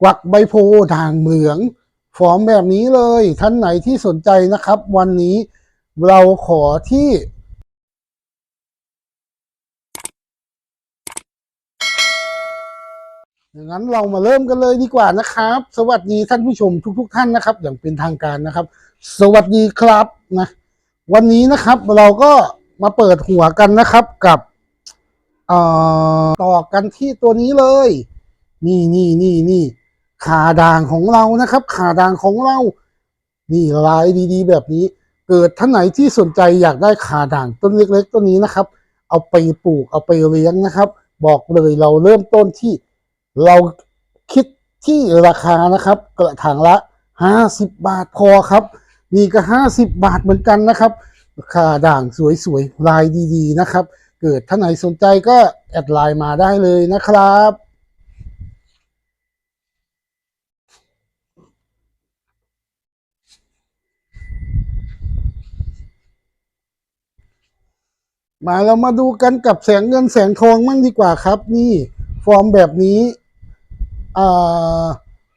กวักใบโพด่างเหลือง ฟอร์มแบบนี้เลย ท่านไหนที่สนใจนะครับ วันนี้เราขอที่งนั้นเรามาเริ่มกันเลยดีกว่านะครับ สวัสดีท่านผู้ชมทุกๆท่านนะครับ อย่างเป็นทางการนะครับ สวัสดีครับนะ วันนี้นะครับเราก็มาเปิดหัวกันนะครับกับต่อกันที่ตัวนี้เลย นี่นี่นี่นี่ ขาด่างของเรานะครับ ขาด่างของเรา นี่ลายดีๆ แบบนี้ เกิดท่านไหนที่สนใจอยากได้ขาด่างต้นเล็กๆต้นนี้นะครับ เอาไปปลูกเอาไปเลี้ยงนะครับ บอกเลยเราเริ่มต้นที่เราคิดที่ราคานะครับ กระถางละห้าสิบบาทพอครับ นี่ก็ห้าสิบบาทเหมือนกันนะครับราคาด่างสวยๆลายดีๆนะครับ เกิดท่านไหนสนใจก็แอดไลน์มาได้เลยนะครับ มาเรามาดูกันกับแสงเงินแสงทองมั่งดีกว่าครับ นี่ฟอร์มแบบนี้อ่า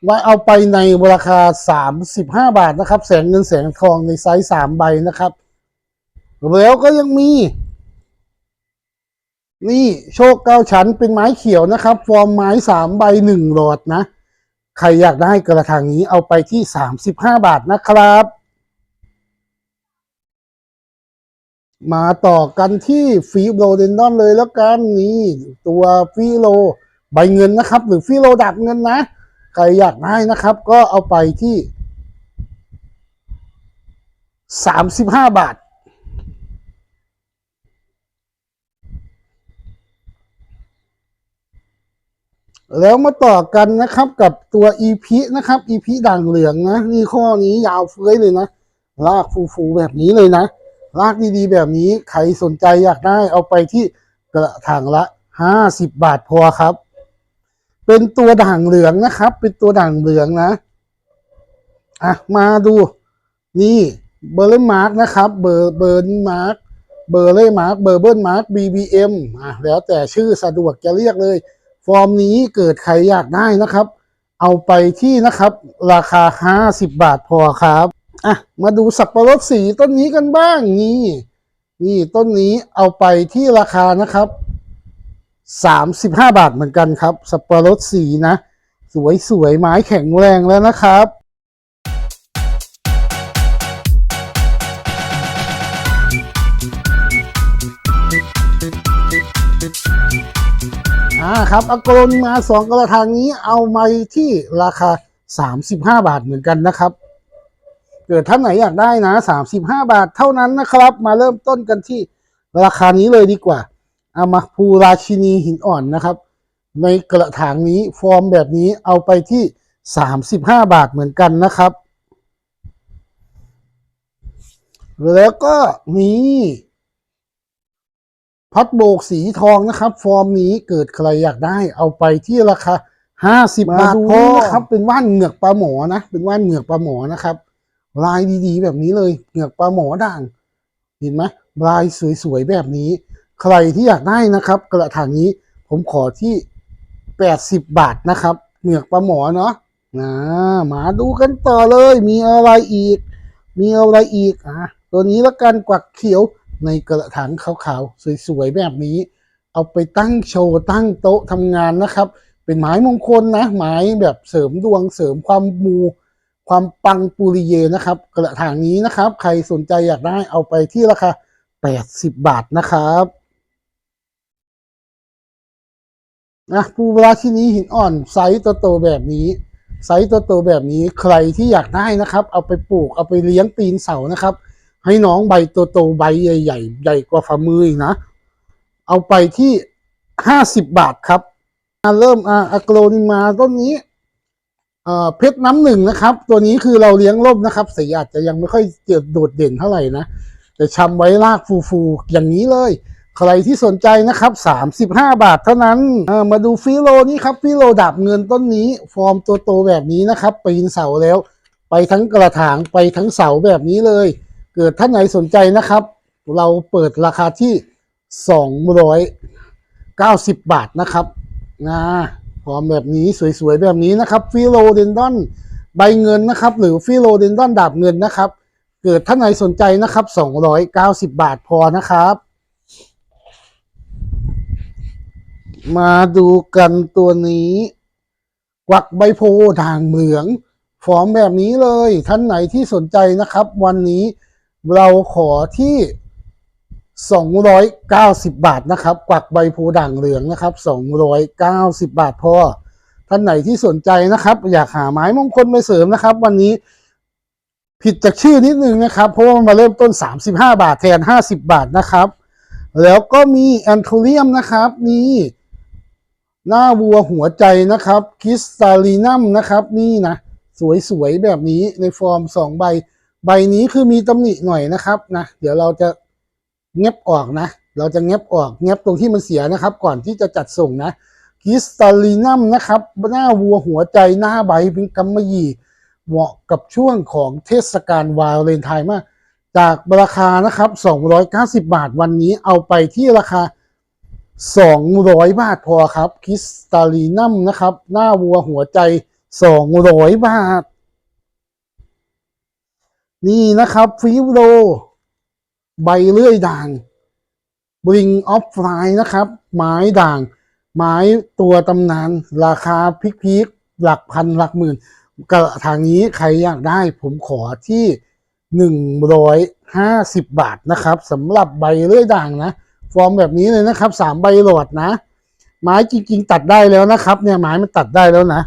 ไว้เอาไปในราคาสามสิบห้าบาทนะครับ แสงเงินแสงทองในไซส์สามใบนะครับ แล้วก็ยังมี นี่โชคเก้าชั้นเป็นไม้เขียวนะครับ ฟอร์มไม้สามใบหนึ่งหลอดนะ ใครอยากได้กระถางนี้เอาไปที่สามสิบห้าบาทนะครับ มาต่อกันที่ฟีโรเดนดอนเลยแล้วกันนี่ตัวฟีโรใบเงินนะครับ หรือฟีโรดับเงินนะ ใครอยากได้นะครับ ก็เอาไปที่สามสิบห้าบาท แล้วมาต่อกันนะครับกับตัวอีพีนะครับอีพีด่างเหลืองนะนี่ข้อนี้ยาวเฟ้ยเลยนะ ลากฟูๆแบบนี้เลยนะ รากดีๆ แบบนี้ใครสนใจอยากได้เอาไปที่กระถางละห้าสิบบาทพอครับ เป็นตัวด่างเหลืองนะครับ เป็นตัวด่างเหลืองนะอะมาดูนี่เบอร์เลมาร์กนะครับ เบอร์เบอร์นมาร์กเบอร์เลมาร์กเบอร์เบิลมาร์ก BBM อะแล้วแต่ชื่อสะดวกจะเรียกเลย ฟอร์มนี้เกิดใครอยากได้นะครับ เอาไปที่นะครับ ราคาห้าสิบบาทพอครับ อะมาดูสับปะรดสีต้นนี้กันบ้างนี่ นี่ต้นนี้เอาไปที่ราคานะครับสามสิบห้าบาทเหมือนกันครับ สับปะรดสีนะ สวยๆไม้แข็งแรงแล้วนะครับอ่าครับอากรนมาสองกระถางนี้เอามาที่ราคาสามสิบห้าบาทเหมือนกันนะครับ กิดท่านไหนอยากได้นะสามสิบห้าบาทเท่านั้นนะครับ มาเริ่มต้นกันที่ราคานี้เลยดีกว่าเอามาภูราชินีหินอ่อนนะครับ ในกระถางนี้ฟอร์มแบบนี้เอาไปที่สามสิบห้าบาทเหมือนกันนะครับ แล้วก็มีพัดโบกสีทองนะครับ ฟอร์มนี้เกิดใครอยากได้เอาไปที่ราคาห้าสิบบาทพอนะครับ เป็นว่านเหงือกปลาหมอนะ เป็นว่านเหงือกปลาหมอนะครับ ลายดีๆ แบบนี้เลยเหงือกปลาหมอด่าง เห็นไหมลายสวยๆแบบนี้ ใครที่อยากได้นะครับ กระถางนี้ผมขอที่แปดสิบบาทนะครับเหงือกปลาหมอเนาะนะมาดูกันต่อเลย มีอะไรอีก มีอะไรอีกอะตัวนี้ละกันกวักเขียวในกระถางขาวๆสวยๆแบบนี้ เอาไปตั้งโชว์ตั้งโต๊ะทำงานนะครับ เป็นไม้มงคลนะไม้แบบเสริมดวงเสริมความมู ความปังปุริเยนะครับ กระถางนี้นะครับ ใครสนใจอยากได้เอาไปที่ราคา 80 บาทนะครับนะปูราชินีหินอ่อนไซส์โตๆแบบนี้ ไซส์โตๆแบบนี้ใครที่อยากได้นะครับ เอาไปปลูกเอาไปเลี้ยงปีนเสานะครับ ให้น้องใบโตๆใบใหญ่ๆใหญ่กว่าฝ่ามืออีกนะ เอาไปที่ 50 บาทครับเริ่มอะอะโกรนิมาต้นนี้ เอ่อเพชรน้ำหนึ่งนะครับ ตัวนี้คือเราเลี้ยงร่มนะครับ สีอาจจะยังไม่ค่อยเจิดโดดเด่นเท่าไหร่นะแต่ชำไว้รากฟูๆอย่างนี้เลย ใครที่สนใจนะครับสามสิบห้าบาทเท่านั้นมาดูฟิโลนี้ครับฟิโลดับเงินต้นนี้ ฟอร์มตัวโตแบบนี้นะครับปีนเสาแล้ว ไปทั้งกระถางไปทั้งเสาแบบนี้เลย เกิดท่านไหนสนใจนะครับ เราเปิดราคาที่สองร้อยเก้าสิบบาทนะครับนะ พร้อมแบบนี้สวยๆแบบนี้นะครับฟิโลเดนดอนใบเงินนะครับ หรือฟิโลเดนดอนดาบเงินนะครับ เกิดท่านไหนสนใจนะครับ290 บาทพอนะครับ มาดูกันตัวนี้ กวักใบโพด่างเหลือง ฟอร์มแบบนี้เลย ท่านไหนที่สนใจนะครับ วันนี้เราขอที่ 290 บาทนะครับกวักใบโพด่างเหลืองนะครับ290 บาทพอท่านไหนที่สนใจนะครับ อยากหาไม้มงคลไปเสริมนะครับ วันนี้ผิดจากชื่อนิดนึงนะครับ เพราะว่ามันมาเริ่มต้น 35 บาทแทน 50 บาทนะครับ แล้วก็มีแอนโทเรียมนะครับ นี่หน้าวัวหัวใจนะครับคริสตาลีนัมนะครับนี่นะ สวยๆ แบบนี้ในฟอร์มสองใบ ใบนี้คือมีตำหนิหน่อยนะครับนะเดี๋ยวเราจะ เงียบออกนะ เราจะเงียบออกเงียบตรงที่มันเสียนะครับ ก่อนที่จะจัดส่งนะคริสตาลีนัมนะครับ หน้าวัวหัวใจหน้าใบเป็นกำมะหยี่ เหมาะกับช่วงของเทศกาลวาเลนไทน์มาก จากราคานะครับ 290 บาทวันนี้เอาไปที่ราคา 200 บาทพอครับคริสตาลีนัมนะครับ หน้าวัวหัวใจ 200 บาท นี่นะครับฟิวโร ใบเลื่อยด่าง Bring of Fly นะครับ ไม้ด่าง ไม้ตัวตำนาน ราคาพิกๆหลักพันหลักหมื่นกระทางนี้ใครอยากได้ผมขอที่หนึ่งร้อยห้าสิบบาทนะครับสำหรับใบเลื่อยด่างนะ ฟอร์มแบบนี้เลยนะครับสามใบโหลดนะ ไม้จริง ๆ ตัดได้แล้วนะครับ เนี่ยไม้มันตัดได้แล้วนะ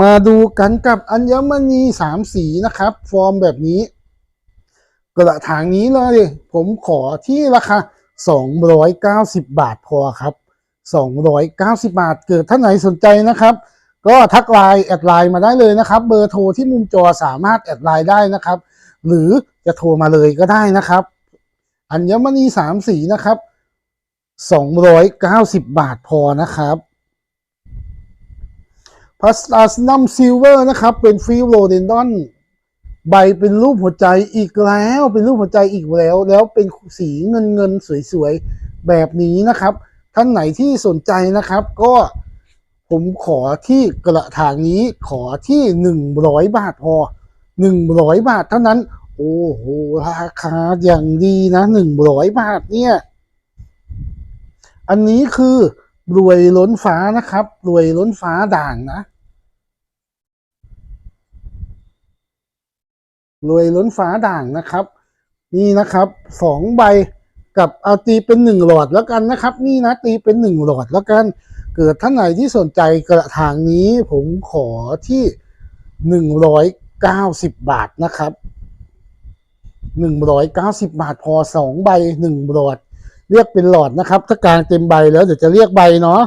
มาดูกันกับอัญมณีสามสีนะครับ ฟอร์มแบบนี้ กระถางนี้เลย ผมขอที่ราคา 290 บาทพอครับ 290 บาท เกิดท่านไหนสนใจนะครับ ก็ทักไลน์แอดไลน์มาได้เลยนะครับ เบอร์โทรที่มุมจอสามารถแอดไลน์ได้นะครับ หรือจะโทรมาเลยก็ได้นะครับ อัญมณีสามสีนะครับ 290 บาทพอนะครับพลาสตาสนัมซิลเวอร์นะครับ เป็นฟิลโรเดนดอน ใบเป็นรูปหัวใจอีกแล้วเป็นรูปหัวใจอีกแล้ว แล้วเป็นสีเงินเงินสวยๆแบบนี้นะครับ ท่านไหนที่สนใจนะครับ ก็ผมขอที่กระถางนี้ขอที่หนึ่งร้อยบาทพอหนึ่งร้อยบาทเท่านั้น โอ้โหราคาอย่างดีนะหนึ่งร้อยบาทเนี่ย อันนี้คือรวยล้นฟ้านะครับ รวยล้นฟ้าด่างนะ รวยล้นฟ้าด่างนะครับ นี่นะครับสองใบกับเอาตีเป็นหนึ่งหลอดแล้วกันนะครับ นี่นะตีเป็นหนึ่งหลอดแล้วกัน เกิดท่านไหนที่สนใจกระถางนี้ผมขอที่หนึ่งร้อยเก้าสิบบาทนะครับหนึ่งร้อยเก้าสิบบาทพอสองใบหนึ่งหลอด เรียกเป็นหลอดนะครับ ถ้ากลางเต็มใบแล้วเดี๋ยวจะเรียกใบเนาะ